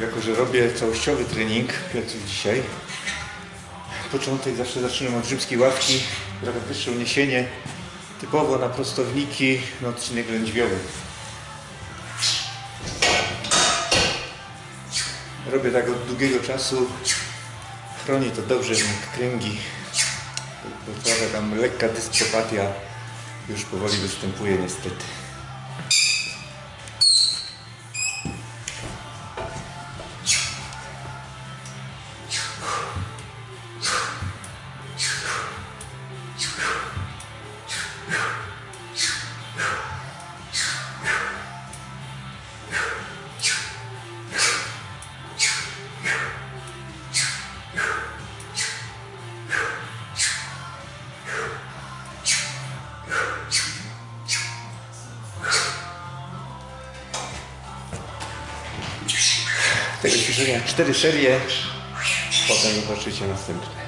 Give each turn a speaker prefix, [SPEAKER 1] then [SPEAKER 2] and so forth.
[SPEAKER 1] Jako, że robię całościowy trening, jak dzisiaj, początek zawsze zaczynam od rzymskiej ławki, trochę wyższe uniesienie, typowo na prostowniki, na odcinek lędźwiowy. Robię tak od długiego czasu, chroni to dobrze kręgi, bo trochę tam lekka dystropatia już powoli występuje niestety. Tego ćwiczenia cztery serie, potem zobaczycie następne.